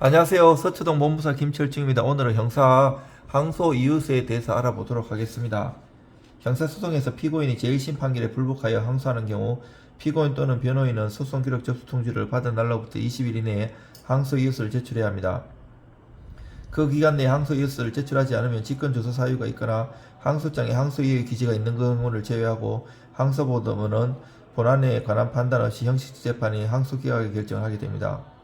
안녕하세요. 서초동 본부사 김철중입니다. 오늘은 형사 항소 이유서에 대해서 알아보도록 하겠습니다. 형사소송에서 피고인이 제1심 판결에 불복하여 항소하는 경우 피고인 또는 변호인은 소송 기록 접수 통지를 받은 날로부터 20일 이내에 항소 이유서를 제출해야 합니다. 그 기간 내에 항소 이유서를 제출하지 않으면 직권 조사 사유가 있거나 항소장에 항소 이유 기재가 있는 경우를 제외하고 항소보도문은 본안에 관한 판단 없이 형식 재판이 항소 기각의 결정을 하게 됩니다.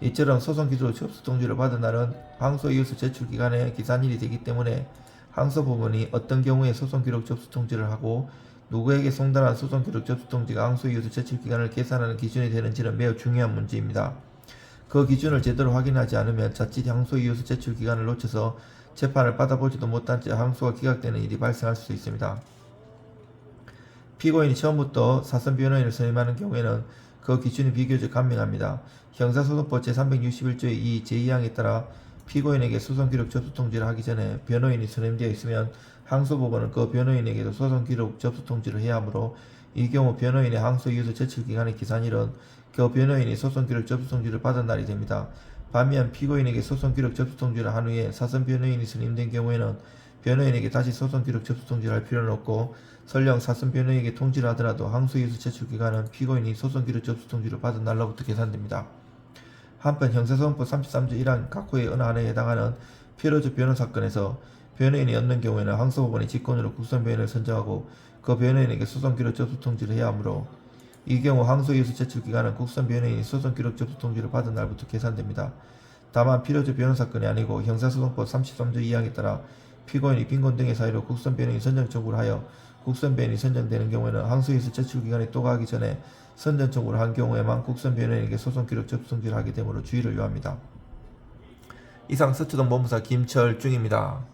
이처럼 소송 기록 접수 통지를 받은 날은 항소 이유서 제출 기간에 기산일이 되기 때문에 항소 부분이 어떤 경우에 소송 기록 접수 통지를 하고 누구에게 송달한 소송 기록 접수 통지가 항소 이유서 제출 기간을 계산하는 기준이 되는지는 매우 중요한 문제입니다. 그 기준을 제대로 확인하지 않으면 자칫 항소 이유서 제출 기간을 놓쳐서 재판을 받아보지도 못한 채 항소가 기각되는 일이 발생할 수 있습니다. 피고인이 처음부터 사선 변호인을 선임하는 경우에는 그 기준이 비교적 간명합니다. 형사소송법 제361조의 2 제2항에 따라 피고인에게 소송기록 접수 통지를 하기 전에 변호인이 선임되어 있으면 항소법원은 그 변호인에게도 소송기록 접수 통지를 해야 하므로 이 경우 변호인의 항소 이유서 제출 기간의 기산일은 그 변호인이 소송기록 접수 통지를 받은 날이 됩니다. 반면 피고인에게 소송기록 접수 통지를 한 후에 사선 변호인이 선임된 경우에는 변호인에게 다시 소송 기록 접수 통지를 할 필요는 없고 설령 사선 변호인에게 통지를 하더라도 항소 이유서 제출 기간은 피고인이 소송 기록 접수 통지를 받은 날로부터 계산됩니다. 한편 형사소송법 33조 1항 각호의 하나에 해당하는 필요적 변호 사건에서 변호인이 얻는 경우에는 항소법원이 직권으로 국선 변호인을 선정하고 그 변호인에게 소송 기록 접수 통지를 해야 하므로 이 경우 항소 이유서 제출 기간은 국선 변호인이 소송 기록 접수 통지를 받은 날부터 계산됩니다. 다만 필요적 변호 사건이 아니고 형사소송법 33조 2항에 따라 피고인이 빈곤 등의 사유로 국선 변호인 선정 청구를 하여 국선 변호인이 선정되는 경우에는 항소 이유서 제출 기간이 또가기 전에 선정 청구를 한 경우에만 국선 변호인에게 소송 기록 접수 통지를 하게 되므로 주의를 요합니다. 이상 서초동 본부사 김철중입니다.